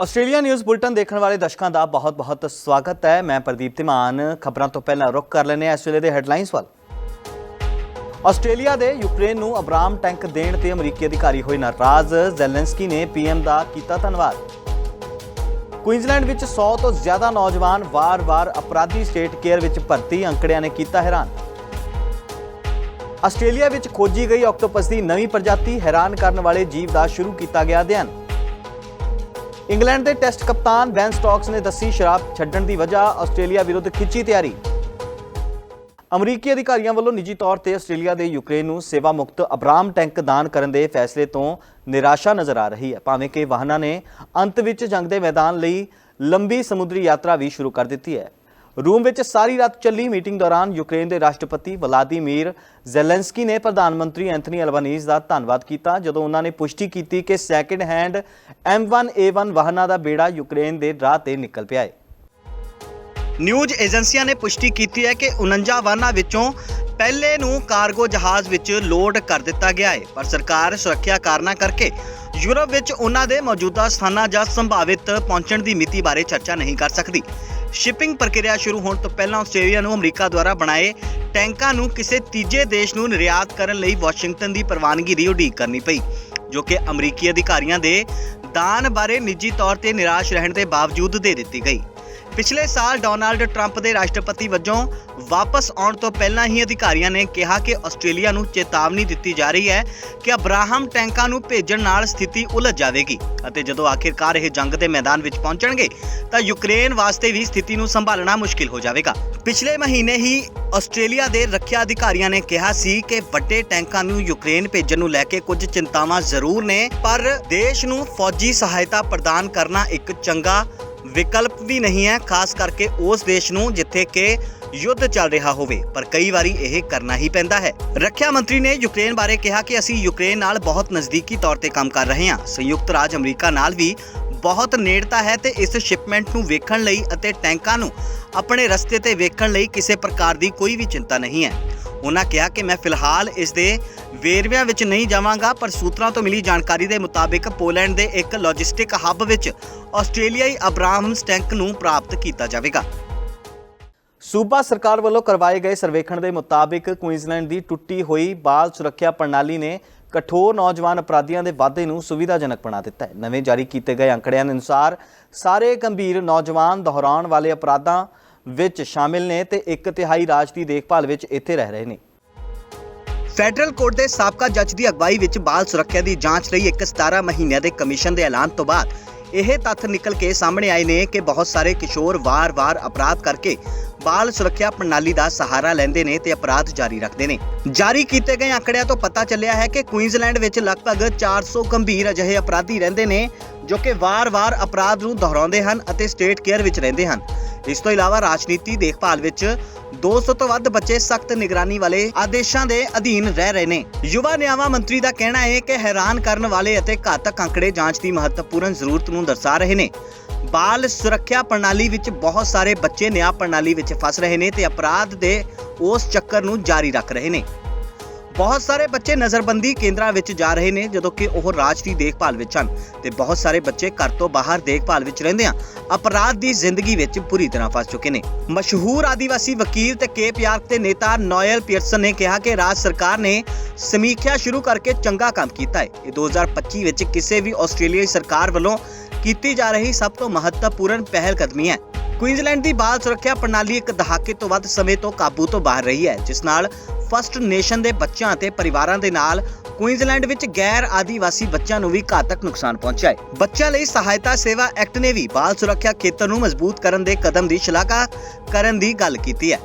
Australia news bulletin ਦੇਖਣ ਵਾਲੇ ਦਰਸ਼ਕਾਂ ਦਾ ਬਹੁਤ-ਬਹੁਤ ਸਵਾਗਤ ਹੈ। ਮੈਂ ਪ੍ਰਦੀਪ ਧਿਮਾਨ। ਖਬਰਾਂ ਤੋਂ ਪਹਿਲਾਂ ਰੁਕ ਕਰ ਲੈਨੇ ਆ ਇਸ ਵੇਲੇ ਦੇ ਹੈਡਲਾਈਨਸ ਵੱਲ। ਆਸਟ੍ਰੇਲੀਆ ਦੇ ਯੂਕਰੇਨ ਨੂੰ ਅਬਰਾਮ ਟੈਂਕ ਦੇਣ ਤੇ ਅਮਰੀਕੀ ਅਧਿਕਾਰੀ ਹੋਏ ਨਾਰਾਜ਼। ਜ਼ੈਲੈਂਸਕੀ ਨੇ ਪੀਐਮ ਦਾ ਕੀਤਾ ਧੰਨਵਾਦ। ਕੁਈਨਜ਼ਲੈਂਡ ਵਿੱਚ 100 ਤੋਂ ਜ਼ਿਆਦਾ ਨੌਜਵਾਨ ਵਾਰ-ਵਾਰ ਅਪਰਾਧੀ ਸਟੇਟ ਕੇਅਰ ਵਿੱਚ ਭਰਤੀ ਅੰਕੜਿਆਂ ਨੇ ਕੀਤਾ ਹੈਰਾਨ। ਆਸਟ੍ਰੇਲੀਆ ਵਿੱਚ ਖੋਜੀ ਗਈ ਆਕਟੋਪਸ ਦੀ ਨਵੀਂ ਪ੍ਰਜਾਤੀ ਹੈਰਾਨ ਕਰਨ ਵਾਲੇ ਜੀਵ ਦਾ ਸ਼ੁਰੂ ਕੀਤਾ ਗਿਆ ਅਧਿਐਨ। ਇੰਗਲੈਂਡ ਦੇ ਟੈਸਟ ਕਪਤਾਨ ਬੈਨ ਸਟਾਕਸ ਨੇ ਦੱਸੀ ਸ਼ਰਾਬ ਛੱਡਣ ਦੀ ਵਜ੍ਹਾ ਆਸਟ੍ਰੇਲੀਆ ਵਿਰੁੱਧ ਖਿੱਚੀ ਤਿਆਰੀ। ਅਮਰੀਕੀ ਅਧਿਕਾਰੀਆਂ ਵੱਲੋਂ ਨਿੱਜੀ ਤੌਰ ਤੇ ਆਸਟ੍ਰੇਲੀਆ ਦੇ ਯੂਕਰੇਨ ਨੂੰ ਸੇਵਾ ਮੁਕਤ ਅਬਰਾਮ ਟੈਂਕ ਦਾਨ ਕਰਨ ਦੇ ਫੈਸਲੇ ਤੋਂ ਨਿਰਾਸ਼ਾ ਨਜ਼ਰ ਆ ਰਹੀ ਹੈ। ਭਾਵੇਂ ਕਿ ਵਾਹਨਾਂ ਨੇ ਅੰਤ ਵਿੱਚ ਜੰਗ ਦੇ ਮੈਦਾਨ ਲਈ ਲੰਬੀ ਸਮੁੰਦਰੀ ਯਾਤਰਾ ਵੀ ਸ਼ੁਰੂ ਕਰ ਦਿੱਤੀ ਹੈ। ਰੂਮ ਵਿੱਚ ਸਾਰੀ ਰਾਤ ਚੱਲੀ ਮੀਟਿੰਗ ਦੌਰਾਨ ਯੂਕਰੇਨ ਦੇ ਰਾਸ਼ਟਰਪਤੀ ਵਲਾਦੀਮੀਰ ਜ਼ੈਲੈਂਸਕੀ ਨੇ ਪ੍ਰਧਾਨ ਮੰਤਰੀ ਐਂਥਨੀ ਅਲਬਾਨੀਜ਼ ਦਾ ਧੰਨਵਾਦ ਕੀਤਾ, ਜਦੋਂ ਉਹਨਾਂ ਨੇ ਪੁਸ਼ਟੀ ਕੀਤੀ ਕਿ ਸੈਕਿੰਡ ਹੈਂਡ M1A1 ਵਾਹਨਾਂ ਦਾ ਬੇੜਾ ਯੂਕਰੇਨ ਦੇ ਰਾਹ ਤੇ ਨਿਕਲ ਪਿਆ ਹੈ ਨਿਊਜ਼ ਏਜੰਸੀਆਂ ਨੇ ਪੁਸ਼ਟੀ ਕੀਤੀ ਹੈ ਕਿ 49 ਵਾਹਨਾਂ ਵਿੱਚੋਂ ਪਹਿਲੇ ਨੂੰ ਕਾਰਗੋ ਜਹਾਜ਼ ਵਿੱਚ ਲੋਡ ਕਰ ਦਿੱਤਾ ਗਿਆ ਹੈ ਪਰ ਸਰਕਾਰ ਸੁਰੱਖਿਆ ਕਾਰਨਾਂ ਕਰਕੇ ਯੂਰਪ ਵਿੱਚ ਉਹਨਾਂ ਦੇ ਮੌਜੂਦਾ ਸਥਾਨਾਂ ਜਾਂ ਸੰਭਾਵਿਤ ਪਹੁੰਚਣ ਦੀ ਮਿਤੀ ਬਾਰੇ ਚਰਚਾ ਨਹੀਂ ਕਰ ਸਕਦੀ। ਸ਼ਿਪਿੰਗ ਪ੍ਰਕਿਰਿਆ ਸ਼ੁਰੂ ਹੋਣ ਤੋਂ ਪਹਿਲਾਂ ਆਸਟ੍ਰੇਲੀਆ ਨੂੰ ਅਮਰੀਕਾ ਦੁਆਰਾ ਬਣਾਏ ਟੈਂਕਾਂ ਨੂੰ ਕਿਸੇ ਤੀਜੇ ਦੇਸ਼ ਨੂੰ ਨਿਰਯਾਤ ਕਰਨ ਲਈ ਵਾਸ਼ਿੰਗਟਨ ਦੀ ਪ੍ਰਵਾਨਗੀ ਦੀ ਉਡੀਕ ਕਰਨੀ ਪਈ, ਜੋ ਕਿ ਅਮਰੀਕੀ ਅਧਿਕਾਰੀਆਂ ਦੇ ਦਾਨ ਬਾਰੇ ਨਿੱਜੀ ਤੌਰ ਤੇ ਨਿਰਾਸ਼ ਰਹਿਣ ਦੇ ਬਾਵਜੂਦ ਦੇ ਦਿੱਤੀ ਗਈ। ਪਿਛਲੇ ਸਾਲ ਡੋਨਾਲਡ ਟਰੰਪ ਦੇ ਰਾਸ਼ਟਰਪਤੀ ਵਜੋਂ ਵਾਪਸ ਆਉਣ ਤੋਂ ਪਹਿਲਾਂ ਹੀ ਅਧਿਕਾਰੀਆਂ ਨੇ ਕਿਹਾ ਕਿ ਆਸਟ੍ਰੇਲੀਆ ਨੂੰ ਚੇਤਾਵਨੀ ਦਿੱਤੀ ਜਾ ਰਹੀ ਹੈ ਕਿ ਅਬਰਾਹਮ ਟੈਂਕਾਂ ਨੂੰ ਭੇਜਣ ਨਾਲ ਸਥਿਤੀ ਉਲਝ ਜਾਵੇਗੀ ਅਤੇ ਜਦੋਂ ਆਖਿਰਕਾਰ ਇਹ ਜੰਗ ਦੇ ਮੈਦਾਨ ਵਿੱਚ ਪਹੁੰਚਣਗੇ, ਤਾਂ ਯੂਕਰੇਨ ਵਾਸਤੇ ਵੀ ਸਥਿਤੀ ਨੂੰ ਸੰਭਾਲਣਾ ਮੁਸ਼ਕਿਲ ਹੋ ਜਾਵੇਗਾ। ਪਿਛਲੇ ਮਹੀਨੇ ਹੀ ਆਸਟ੍ਰੇਲੀਆ ਦੇ ਰੱਖਿਆ ਅਧਿਕਾਰੀਆਂ ਨੇ ਕਿਹਾ ਸੀ ਕਿ ਵੱਡੇ ਟੈਂਕਾਂ ਨੂੰ ਯੂਕਰੇਨ ਭੇਜਣ ਨੂੰ ਲੈ ਕੇ ਕੁਝ ਚਿੰਤਾਵਾਂ ਜ਼ਰੂਰ ਨੇ, ਪਰ ਦੇਸ਼ ਨੂੰ ਫੌਜੀ ਸਹਾਇਤਾ ਪ੍ਰਦਾਨ ਕਰਨਾ ਇੱਕ ਚੰਗਾ ਵਿਕਲਪ ਵੀ ਨਹੀਂ ਹੈ, ਖਾਸ ਕਰਕੇ ਉਸ ਦੇਸ਼ ਨੂੰ ਜਿੱਥੇ ਕਿ ਯੁੱਧ ਚੱਲ ਰਿਹਾ ਹੋਵੇ, ਪਰ ਕਈ ਵਾਰੀ ਇਹ ਕਰਨਾ ਹੀ ਪੈਂਦਾ ਹੈ। ਰੱਖਿਆ ਮੰਤਰੀ ਨੇ ਯੂਕਰੇਨ ਬਾਰੇ ਕਿਹਾ ਕਿ ਅਸੀਂ ਯੂਕਰੇਨ ਨਾਲ ਬਹੁਤ ਨਜ਼ਦੀਕੀ ਤੌਰ ਤੇ ਕੰਮ ਕਰ ਰਹੇ ਹਾਂ। ਸੰਯੁਕਤ ਰਾਜ ਅਮਰੀਕਾ ਨਾਲ ਵੀ ਬਹੁਤ ਨੇੜਤਾ ਹੈ ਤੇ ਇਸ ਸ਼ਿਪਮੈਂਟ ਨੂੰ ਵੇਖਣ ਲਈ ਅਤੇ ਟੈਂਕਾਂ ਨੂੰ ਆਪਣੇ ਰਸਤੇ ਤੇ ਵੇਖਣ ਲਈ ਕਿਸੇ ਪ੍ਰਕਾਰ ਦੀ ਕੋਈ ਵੀ ਚਿੰਤਾ ਨਹੀਂ ਹੈ। ਉਹਨਾਂ ਕਿਹਾ ਕਿ ਮੈਂ ਫਿਲਹਾਲ ਇਸ ਦੇ ਵੇਰਵਿਆਂ ਵਿੱਚ ਨਹੀਂ ਜਾਵਾਂਗਾ, ਪਰ ਸੂਤਰਾਂ ਤੋਂ ਮਿਲੀ ਜਾਣਕਾਰੀ ਦੇ ਮੁਤਾਬਿਕ ਪੋਲੈਂਡ ਦੇ ਇੱਕ ਲੌਜਿਸਟਿਕ ਹੱਬ ਵਿੱਚ ਆਸਟ੍ਰੇਲੀਆਈ ਅਬਰਾਹਮਸ ਟੈਂਕ ਨੂੰ ਪ੍ਰਾਪਤ ਕੀਤਾ ਜਾਵੇਗਾ। ਸੂਬਾ ਸਰਕਾਰ ਵੱਲੋਂ ਕਰਵਾਏ ਗਏ ਸਰਵੇਖਣ ਦੇ ਮੁਤਾਬਿਕ ਕੁਈਨਜ਼ਲੈਂਡ ਦੀ ਟੁੱਟੀ ਹੋਈ ਬਾਲ ਸੁਰੱਖਿਆ ਪ੍ਰਣਾਲੀ ਨੇ ਕਠੋਰ ਨੌਜਵਾਨ ਅਪਰਾਧੀਆਂ ਦੇ ਵਾਧੇ ਨੂੰ ਸੁਵਿਧਾਜਨਕ ਬਣਾ ਦਿੱਤਾ ਹੈ। ਨਵੇਂ ਜਾਰੀ ਕੀਤੇ ਗਏ ਅੰਕੜਿਆਂ ਦੇ ਅਨੁਸਾਰ ਸਾਰੇ ਗੰਭੀਰ ਨੌਜਵਾਨ ਦੁਹਰਾਉਣ ਵਾਲੇ ਅਪਰਾਧਾਂ ਵਿੱਚ ਸ਼ਾਮਿਲ ਨੇ ਤੇ ਇੱਕ ਤਿਹਾਈ ਰਾਜ ਦੀ ਦੇਖਭਾਲ ਵਿੱਚ ਇੱਥੇ ਰਹਿ ਰਹੇ ਨੇ। ਫੈਡਰਲ ਕੋਰਟ ਦੇ ਸਾਬਕਾ ਜੱਜ ਦੀ ਅਗਵਾਈ ਵਿੱਚ ਬਾਲ ਸੁਰੱਖਿਆ ਦੀ ਜਾਂਚ ਲਈ ਇੱਕ 17 ਮਹੀਨਿਆਂ ਦੇ ਕਮਿਸ਼ਨ ਦੇ ਐਲਾਨ ਤੋਂ ਬਾਅਦ ਇਹ ਤੱਥ ਨਿਕਲ ਕੇ ਸਾਹਮਣੇ ਆਏ ਨੇ ਕਿ ਬਹੁਤ ਸਾਰੇ ਕਿਸ਼ੋਰ ਵਾਰ-ਵਾਰ ਅਪਰਾਧ ਕਰਕੇ ਬਾਲ ਸੁਰੱਖਿਆ ਪ੍ਰਣਾਲੀ ਦਾ ਸਹਾਰਾ ਲੈਂਦੇ ਨੇ ਤੇ ਅਪਰਾਧ ਜਾਰੀ ਰੱਖਦੇ ਨੇ। ਜਾਰੀ ਕੀਤੇ ਗਏ ਅੰਕੜਿਆਂ ਤੋਂ ਪਤਾ ਚੱਲਿਆ ਹੈ ਕਿ ਕੁਈਨਜ਼ਲੈਂਡ ਵਿੱਚ ਲਗਭਗ 400 ਗੰਭੀਰ ਅਜਿਹੇ ਅਪਰਾਧੀ ਰਹਿੰਦੇ ਨੇ ਜੋ ਕਿ ਵਾਰ-ਵਾਰ ਅਪਰਾਧ ਨੂੰ ਦੁਹਰਾਉਂਦੇ ਹਨ ਅਤੇ ਸਟੇਟ ਕੇਅਰ ਵਿੱਚ ਰਹਿੰਦੇ ਹਨ। ਇਸ ਤੋਂ ਇਲਾਵਾ ਰਾਜਨੀਤੀ ਦੇਖਭਾਲ ਵਿੱਚ 200 ਤੋਂ ਵੱਧ ਬੱਚੇ ਸਖਤ ਨਿਗਰਾਨੀ ਵਾਲੇ ਆਦੇਸ਼ਾਂ ਦੇ ਅਧੀਨ ਰਹਿ ਰਹੇ ਨੇ। ਯੁਵਾ ਨਿਆਵਾਂ ਮੰਤਰੀ ਦਾ ਕਹਿਣਾ ਹੈ ਕਿ ਹੈਰਾਨ ਕਰਨ ਵਾਲੇ ਅਤੇ ਘਾਤਕ ਅੰਕੜੇ ਜਾਂਚ ਦੀ ਮਹੱਤਵਪੂਰਨ ਜ਼ਰੂਰਤ ਨੂੰ ਦਰਸਾ ਰਹੇ ਨੇ। ਬਾਲ ਸੁਰੱਖਿਆ ਪ੍ਰਣਾਲੀ ਵਿੱਚ ਬਹੁਤ ਸਾਰੇ ਬੱਚੇ ਨਿਆਂ ਪ੍ਰਣਾਲੀ ਵਿੱਚ ਫਸ ਰਹੇ ਨੇ ਤੇ ਅਪਰਾਧ ਦੇ ਉਸ ਚੱਕਰ ਨੂੰ ਜਾਰੀ ਰੱਖ ਰਹੇ ਨੇ। ਬਹੁਤ ਸਾਰੇ ਬੱਚੇ ਨਜ਼ਰਬੰਦੀ ਕੇਂਦਰਾਂ ਵਿੱਚ ਜਾ ਰਹੇ ਨੇ, ਜਦੋਂ ਕਿ ਉਹ ਰਾਜ ਦੀ ਦੇਖਭਾਲ ਵਿੱਚ ਹਨ ਤੇ ਬਹੁਤ ਸਾਰੇ ਬੱਚੇ ਘਰ ਤੋਂ ਬਾਹਰ ਦੇਖਭਾਲ ਵਿੱਚ ਰਹਿੰਦੇ ਆ। ਅਪਰਾਧ ਦੀ ਜ਼ਿੰਦਗੀ ਵਿੱਚ ਪੂਰੀ ਤਰ੍ਹਾਂ ਫਸ ਚੁੱਕੇ ਨੇ। ਮਸ਼ਹੂਰ ਆਦੀਵਾਸੀ ਵਕੀਲ ਤੇ ਕੇਪ ਯਾਰਕ ਦੇ ਨੇਤਾ ਨੋਇਲ ਪੀਅਰਸਨ ਨੇ ਕਿਹਾ ਕਿ ਰਾਜ ਸਰਕਾਰ ਨੇ ਸਮੀਖਿਆ ਸ਼ੁਰੂ ਕਰਕੇ ਚੰਗਾ ਕੰਮ ਕੀਤਾ ਹੈ। ਇਹ 2025 ਵਿੱਚ ਕਿਸੇ ਵੀ ਆਸਟ੍ਰੇਲੀਆਈ ਸਰਕਾਰ ਵੱਲੋਂ ਕੀਤੀ ਜਾ ਰਹੀ ਸਭ ਤੋਂ ਮਹੱਤਵਪੂਰਨ ਪਹਿਲ ਕਦਮੀ ਹੈ। ਕੁਈਨਜ਼ਲੈਂਡ ਦੀ ਬਾਲ ਸੁਰੱਖਿਆ ਪ੍ਰਣਾਲੀ ਇੱਕ ਦਹਾਕੇ ਤੋਂ ਵੱਧ ਸਮੇਂ ਤੋਂ ਕਾਬੂ ਤੋਂ ਬਾਹਰ ਰਹੀ ਹੈ, ਜਿਸ ਨਾਲ ਫਸਟ ਨੇਸ਼ਨ ਦੇ ਬੱਚਿਆਂ ਅਤੇ ਪਰਿਵਾਰਾਂ ਦੇ ਨਾਲ ਕੁਈਨਜ਼ਲੈਂਡ ਵਿੱਚ ਗੈਰ ਆਦੀਵਾਸੀ ਬੱਚਿਆਂ ਨੂੰ ਵੀ ਘਾਤਕ ਨੁਕਸਾਨ ਪਹੁੰਚਿਆ ਹੈ। ਬੱਚਿਆਂ ਲਈ ਸਹਾਇਤਾ ਸੇਵਾ ਐਕਟ ਨੇ ਵੀ ਬਾਲ ਸੁਰੱਖਿਆ ਖੇਤਰ ਨੂੰ ਮਜ਼ਬੂਤ ਕਰਨ ਦੇ ਕਦਮ ਦੀ ਸ਼ਲਾਘਾ ਕਰਨ ਦੀ ਗੱਲ ਕੀਤੀ ਹੈ।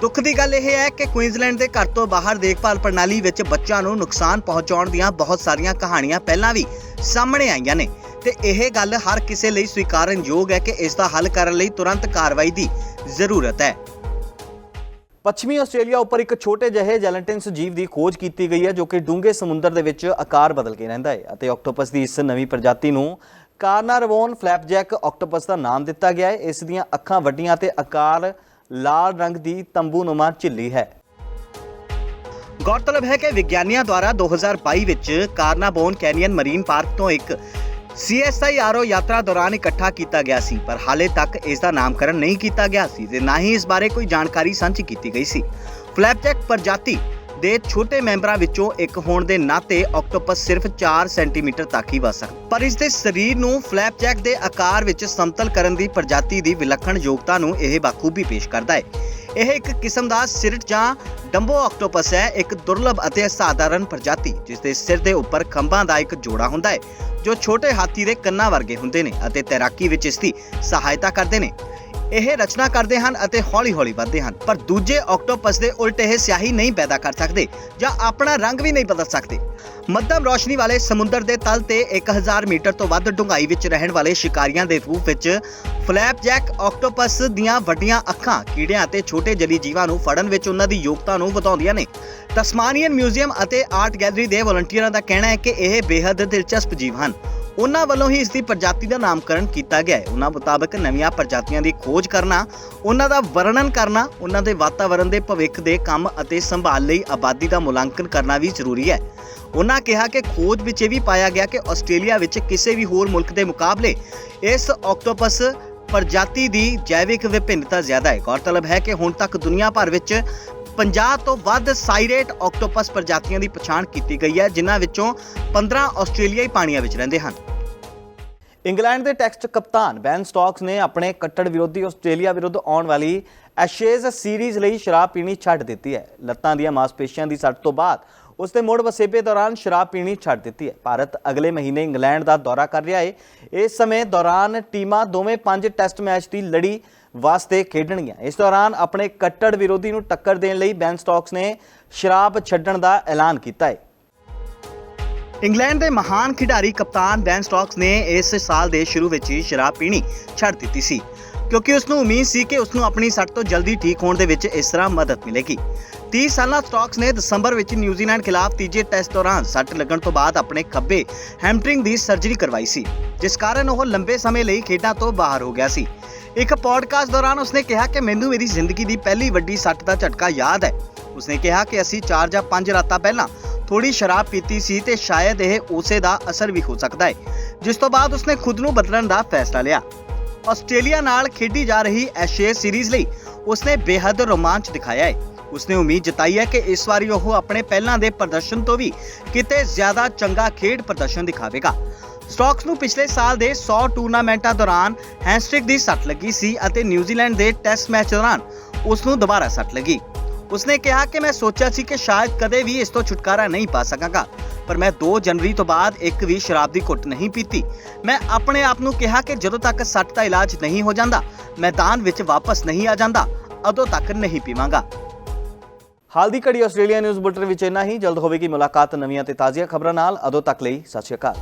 ਦੁੱਖ ਦੀ ਗੱਲ ਇਹ ਹੈ ਕਿ ਕੁਈਨਜ਼ਲੈਂਡ ਦੇ ਘਰ ਤੋਂ ਬਾਹਰ ਦੇਖਭਾਲ ਪ੍ਰਣਾਲੀ ਵਿੱਚ ਬੱਚਿਆਂ ਨੂੰ ਨੁਕਸਾਨ ਪਹੁੰਚਾਉਣ ਦੀਆਂ ਬਹੁਤ ਸਾਰੀਆਂ ਕਹਾਣੀਆਂ ਪਹਿਲਾਂ ਵੀ ਸਾਹਮਣੇ ਆਈਆਂ ਨੇ। ਤੇ ਇਹ ਗੱਲ ਹਰ ਕਿਸੇ ਲਈ ਸਵੀਕਾਰਨਯੋਗ ਹੈ ਕਿ ਇਸ ਦਾ ਹੱਲ ਕਰਨ ਲਈ ਤੁਰੰਤ ਕਾਰਵਾਈ ਦੀ ਜ਼ਰੂਰਤ ਹੈ। ਪੱਛਮੀ ਆਸਟ੍ਰੇਲੀਆ ਉੱਪਰ ਇੱਕ ਛੋਟੇ ਜਿਹੇ ਜੈਲੈਂਟਿਨਸ ਜੀਵ ਦੀ ਖੋਜ ਕੀਤੀ ਗਈ ਹੈ ਜੋ ਕਿ ਡੂੰਘੇ ਸਮੁੰਦਰ ਦੇ ਵਿੱਚ ਆਕਾਰ ਬਦਲ ਕੇ ਰਹਿੰਦਾ ਹੈ ਅਤੇ ਆਕਟੋਪਸ ਦੀ ਇਸ ਨਵੀਂ ਪ੍ਰਜਾਤੀ ਨੂੰ ਕਾਰਨਾਰਵੋਨ ਫਲੈਪਜੈਕ ਆਕਟੋਪਸ ਦਾ ਨਾਮ ਦਿੱਤਾ ਗਿਆ ਹੈ। ਇਸ ਦੀਆਂ ਅੱਖਾਂ ਵੱਡੀਆਂ ਤੇ ਆਕਾਰ ਲਾਲ ਰੰਗ ਦੀ ਤੰਬੂਨੁਮਾ ਝਿੱਲੀ ਹੈ। ਗੌਰਤਲਬ ਹੈ ਕਿ ਵਿਗਿਆਨੀਆਂ ਦੁਆਰਾ 2022 ਵਿੱਚ ਕਾਰਨਾਬੋਨ ਕੈਨੀਅਨ ਮਰੀਨ ਪਾਰਕ ਤੋਂ ਇੱਕ ਸੀਐਸਆਈਆਰਓ ਯਾਤਰਾ ਦੌਰਾਨ ਇਕੱਠਾ ਕੀਤਾ ਗਿਆ ਸੀ, ਪਰ ਹਾਲੇ ਤੱਕ ਇਸ ਦਾ ਨਾਮਕਰਨ ਨਹੀਂ ਕੀਤਾ ਗਿਆ ਸੀ ਤੇ ਨਾ ਹੀ ਇਸ ਬਾਰੇ ਕੋਈ ਜਾਣਕਾਰੀ ਸਾਂਝੀ ਕੀਤੀ ਗਈ ਸੀ। ਫਲੈਪਜੈਕ ਪ੍ਰਜਾਤੀ ਦੇ ਛੋਟੇ ਮੈਂਬਰਾਂ ਵਿੱਚੋਂ ਇੱਕ ਹੋਣ ਦੇ ਨਾਤੇ ਆਕਟੋਪਸ ਸਿਰਫ 4 ਸੈਂਟੀਮੀਟਰ ਤੱਕ ਹੀ ਵੱਧ ਸਕਦਾ। ਪਰ ਇਸ ਦੇ ਸਰੀਰ ਨੂੰ ਫਲੈਪਜੈਕ ਦੇ ਆਕਾਰ ਵਿੱਚ ਸਮਤਲ ਕਰਨ ਦੀ ਪ੍ਰਜਾਤੀ ਦੀ ਵਿਲੱਖਣ ਯੋਗਤਾ ਨੂੰ ਇਹ ਬਾਖੂਬੀ ਪੇਸ਼ ਕਰਦਾ ਹੈ। ਇਹ ਇੱਕ ਕਿਸਮ ਦਾ ਸਿਰਟ ਜਾਂ ਡੰਬੋ ਆਕਟੋਪਸ ਹੈ, ਇੱਕ ਦੁਰਲਭ ਅਤੇ ਅਸਾਧਾਰਨ ਪ੍ਰਜਾਤੀ ਜਿਸ ਦੇ ਸਿਰ ਦੇ ਉੱਪਰ ਖੰਭਾਂ ਦਾ ਇੱਕ ਜੋੜਾ ਹੁੰਦਾ ਹੈ, ਜੋ ਛੋਟੇ ਹਾਥੀ ਦੇ ਕੰਨਾਂ ਵਰਗੇ ਹੁੰਦੇ ਨੇ ਅਤੇ ਤੈਰਾਕੀ ਵਿੱਚ ਇਸ ਦੀ ਸਹਾਇਤਾ ਕਰਦੇ ਨੇ। ਇਹ ਰਚਨਾ ਕਰਦੇ ਹਨ ਅਤੇ ਹੌਲੀ-ਹੌਲੀ ਵੱਧਦੇ ਹਨ। ਪਰ ਦੂਜੇ ਆਕਟੋਪਸ ਦੇ ਉਲਟ ਇਹ ਸਿਆਹੀ ਨਹੀਂ ਪੈਦਾ ਕਰ ਸਕਦੇ ਜਾਂ ਆਪਣਾ ਰੰਗ ਵੀ ਨਹੀਂ ਬਦਲ ਸਕਦੇ। ਮੱਧਮ ਰੋਸ਼ਨੀ ਵਾਲੇ ਸਮੁੰਦਰ ਦੇ ਤਲ ਤੇ 1000 ਮੀਟਰ ਤੋਂ ਵੱਧ ਡੂੰਘਾਈ ਵਿੱਚ ਰਹਿਣ ਵਾਲੇ ਸ਼ਿਕਾਰੀਆਂ ਦੇ ਰੂਪ ਵਿੱਚ ਫਲੈਪਜੈਕ ਆਕਟੋਪਸ ਦੀਆਂ ਵੱਡੀਆਂ ਅੱਖਾਂ ਕੀੜਿਆਂ ਅਤੇ ਛੋਟੇ ਜਲੀ ਜੀਵਾਂ ਨੂੰ ਫੜਨ ਵਿੱਚ ਉਹਨਾਂ ਦੀ ਯੋਗਤਾ ਨੂੰ ਵਧਾਉਂਦੀਆਂ ਨੇ। ਤਸਮਾਨੀਅਨ ਮਿਊਜ਼ੀਅਮ ਅਤੇ ਆਰਟ ਗੈਲਰੀ ਦੇ ਵਲੰਟੀਅਰਾਂ ਦਾ ਕਹਿਣਾ ਹੈ ਕਿ ਇਹ ਬੇहद ਦਿਲਚਸਪ ਜੀਵ ਹਨ। ਉਹਨਾਂ ਵੱਲੋਂ ਹੀ ਇਸ ਦੀ ਪ੍ਰਜਾਤੀ ਦਾ ਨਾਮਕਰਨ ਕੀਤਾ ਗਿਆ ਹੈ। ਉਹਨਾਂ ਮੁਤਾਬਕ ਨਵੀਆਂ ਪ੍ਰਜਾਤੀਆਂ ਦੀ ਖੋਜ ਕਰਨਾ, ਉਹਨਾਂ ਦਾ ਵਰਣਨ ਕਰਨਾ, ਉਹਨਾਂ ਦੇ ਵਾਤਾਵਰਣ ਦੇ ਭਵਿੱਖ ਦੇ ਕੰਮ ਅਤੇ ਸੰਭਾਲ ਲਈ ਆਬਾਦੀ ਦਾ ਮੁਲਾਂਕਣ ਕਰਨਾ ਵੀ ਜ਼ਰੂਰੀ ਹੈ। ਉਹਨਾਂ ਕਿਹਾ ਕਿ ਖੋਜ ਵਿੱਚ ਇਹ ਵੀ ਪਾਇਆ ਗਿਆ ਕਿ ਆਸਟ੍ਰੇਲੀਆ ਵਿੱਚ ਕਿਸੇ ਵੀ ਹੋਰ ਮੁਲਕ ਦੇ ਮੁਕਾਬਲੇ ਇਸ ਆਕਟੋਪਸ ਪ੍ਰਜਾਤੀ ਦੀ ਜੈਵਿਕ ਵਿਭਿੰਨਤਾ ਜ਼ਿਆਦਾ ਹੈ। ਗੌਰਤਲਬ ਹੈ ਕਿ ਹੁਣ ਤੱਕ ਦੁਨੀਆ ਭਰ ਵਿੱਚ 50 ਤੋਂ ਵੱਧ ਸਾਈਰੇਟ ਆਕਟੋਪਸ ਪ੍ਰਜਾਤੀਆਂ ਦੀ ਪਛਾਣ ਕੀਤੀ ਗਈ ਹੈ, ਜਿਨ੍ਹਾਂ ਵਿੱਚੋਂ 15 ਆਸਟ੍ਰੇਲੀਆਈ ਪਾਣੀਆਂ ਵਿੱਚ ਰਹਿੰਦੇ ਹਨ। ਇੰਗਲੈਂਡ ਦੇ ਟੈਸਟ ਕਪਤਾਨ ਬੈਨ ਸਟਾਕਸ ਨੇ ਆਪਣੇ ਕੱਟੜ ਵਿਰੋਧੀ ਆਸਟ੍ਰੇਲੀਆ ਵਿਰੁੱਧ ਆਉਣ ਵਾਲੀ ਐਸ਼ੇਜ਼ ਸੀਰੀਜ਼ ਲਈ ਸ਼ਰਾਬ ਪੀਣੀ ਛੱਡ ਦਿੱਤੀ ਹੈ। ਲੱਤਾਂ ਦੀਆਂ ਮਾਸਪੇਸ਼ੀਆਂ ਦੀ ਸੱਟ ਤੋਂ ਬਾਅਦ ਉਸ ਦੇ ਮੁੜ ਵਸੇਬੇ ਦੌਰਾਨ ਸ਼ਰਾਬ ਪੀਣੀ ਛੱਡ ਦਿੱਤੀ ਹੈ। ਭਾਰਤ ਅਗਲੇ ਮਹੀਨੇ ਇੰਗਲੈਂਡ ਦਾ ਦੌਰਾ ਕਰ ਰਿਹਾ ਹੈ ਇਸ ਸਮੇਂ ਦੌਰਾਨ ਟੀਮਾਂ ਦੋਵੇਂ ਪੰਜ ਟੈਸਟ ਮੈਚ ਦੀ ਲੜੀ ਵਾਸਤੇ ਖੇਡਣਗੀਆਂ। ਇਸ ਦੌਰਾਨ ਆਪਣੇ ਕੱਟੜ ਵਿਰੋਧੀ ਨੂੰ ਟੱਕਰ ਦੇਣ ਲਈ ਬੈਨ ਸਟਾਕਸ ਨੇ ਸ਼ਰਾਬ ਛੱਡਣ ਦਾ ਐਲਾਨ ਕੀਤਾ ਹੈ। ਇੰਗਲੈਂਡ ਦੇ ਮਹਾਨ ਖਿਡਾਰੀ ਕਪਤਾਨ ਬੈਨ ਸਟਾਕਸ ਨੇ ਇਸ ਸਾਲ ਦੇ ਸ਼ੁਰੂ ਵਿੱਚ ਹੀ ਸ਼ਰਾਬ ਪੀਣੀ ਛੱਡ ਦਿੱਤੀ ਸੀ। ਕਿਉਂਕਿ ਉਸ ਨੂੰ ਉਮੀਦ ਸੀ ਕਿ ਉਸ ਨੂੰ ਆਪਣੀ ਸੱਟ ਤੋਂ ਜਲਦੀ ਠੀਕ ਹੋਣ ਦੇ ਵਿੱਚ ਇਸ ਤਰ੍ਹਾਂ ਮਦਦ ਮਿਲੇਗੀ। 30 ਸਾਲਾ ਸਟਾਕਸ ਨੇ ਦਸੰਬਰ ਵਿੱਚ ਨਿਊਜ਼ੀਲੈਂਡ ਖਿਲਾਫ ਤੀਜੇ ਟੈਸਟ ਦੌਰਾਨ ਸੱਟ ਲੱਗਣ ਤੋਂ ਬਾਅਦ ਆਪਣੇ ਖੱਬੇ ਹੈਮਟ੍ਰਿੰਗ ਦੀ ਸਰਜਰੀ ਕਰਵਾਈ ਸੀ, ਜਿਸ ਕਾਰਨ ਉਹ ਲੰਬੇ ਸਮੇਂ ਲਈ ਖੇਡਾਂ ਤੋਂ ਬਾਹਰ ਹੋ ਗਿਆ ਸੀ। ਇੱਕ ਪੋਡਕਾਸਟ ਦੌਰਾਨ ਉਸਨੇ ਕਿਹਾ ਕਿ ਮੈਨੂੰ ਮੇਰੀ ਜ਼ਿੰਦਗੀ ਦੀ ਪਹਿਲੀ ਵੱਡੀ ਸੱਟ ਦਾ ਝਟਕਾ ਯਾਦ ਹੈ। ਉਸਨੇ ਕਿਹਾ ਕਿ ਅਸੀਂ 4 ਜਾਂ 5 ਰਾਤਾਂ ਪਹਿਲਾਂ ਥੋੜੀ ਸ਼ਰਾਬ ਪੀਤੀ ਸੀ ਤੇ ਸ਼ਾਇਦ ਇਹ ਉਸੇ ਦਾ ਅਸਰ ਵੀ ਹੋ ਸਕਦਾ ਹੈ, ਜਿਸ ਤੋਂ ਬਾਅਦ ਉਸਨੇ ਖੁਦ ਨੂੰ ਬਦਲਣ ਦਾ ਫੈਸਲਾ ਲਿਆ। ਆਸਟ੍ਰੇਲੀਆ ਨਾਲ ਖੇਡੀ ਜਾ ਰਹੀ ਐਸ਼ੇਜ਼ ਸੀਰੀਜ਼ ਲਈ ਉਸਨੇ ਬੇਹੱਦ ਰੋਮਾਂਚ ਦਿਖਾਇਆ ਹੈ। ਉਸਨੇ ਉਮੀਦ ਜਤਾਈ ਹੈ ਕਿ ਇਸ ਵਾਰੀ ਉਹ ਆਪਣੇ ਪਹਿਲਾਂ ਦੇ ਪ੍ਰਦਰਸ਼ਨ ਤੋਂ ਵੀ ਕਿਤੇ ਜ਼ਿਆਦਾ ਚੰਗਾ ਖੇਡ ਪ੍ਰਦਰਸ਼ਨ ਦਿਖਾਵੇਗਾ। ਸਟਾਕਸ ਨੂੰ ਪਿਛਲੇ ਸਾਲ ਦੇ 100 ਟੂਰਨਾਮੈਂਟਾਂ ਦੌਰਾਨ ਹੈਂਸਟ੍ਰਿਕ ਦੀ ਸੱਟ ਲੱਗੀ ਸੀ ਅਤੇ ਨਿਊਜ਼ੀਲੈਂਡ ਦੇ ਟੈਸਟ ਮੈਚ ਦੌਰਾਨ ਉਸ ਨੂੰ ਦੁਬਾਰਾ ਸੱਟ ਲੱਗੀ। ਉਸਨੇ ਕਿਹਾ ਕਿ ਮੈਂ ਸੋਚਿਆ ਸੀ ਕਿ ਸ਼ਾਇਦ ਕਦੇ ਵੀ ਇਸ ਤੋਂ ਛੁਟਕਾਰਾ ਨਹੀਂ ਪਾ ਸਕਾਂਗਾ, ਪਰ ਮੈਂ 2 ਜਨਵਰੀ ਤੋਂ ਬਾਅਦ ਇੱਕ ਵੀ ਸ਼ਰਾਬ ਦੀ ਘੁੱਟ ਨਹੀਂ ਪੀਤੀ। ਮੈਂ ਆਪਣੇ ਆਪ ਨੂੰ ਕਿਹਾ ਕਿ ਜਦੋਂ ਤੱਕ ਸੱਟ ਦਾ ਇਲਾਜ ਨਹੀਂ ਹੋ ਜਾਂਦਾ, ਮੈਦਾਨ ਵਿੱਚ ਵਾਪਸ ਨਹੀਂ ਆ ਜਾਂਦਾ, ਉਦੋਂ ਤੱਕ ਨਹੀਂ ਪੀਵਾਂਗਾ। ਹਾਲ ਦੀ ਘੜੀ ਆਸਟ੍ਰੇਲੀਆ ਨਿਊਜ਼ ਬੁਲਟਨ ਵਿੱਚ ਇੰਨਾ ਹੀ। ਜਲਦ ਹੋਵੇਗੀ ਮੁਲਾਕਾਤ ਨਵੀਆਂ ਤੇ ਤਾਜ਼ੀਆਂ ਖਬਰਾਂ ਨਾਲ। ਉਦੋਂ ਤੱਕ ਲਈ ਸਤਿ ਸ਼੍ਰੀ ਅਕਾਲ।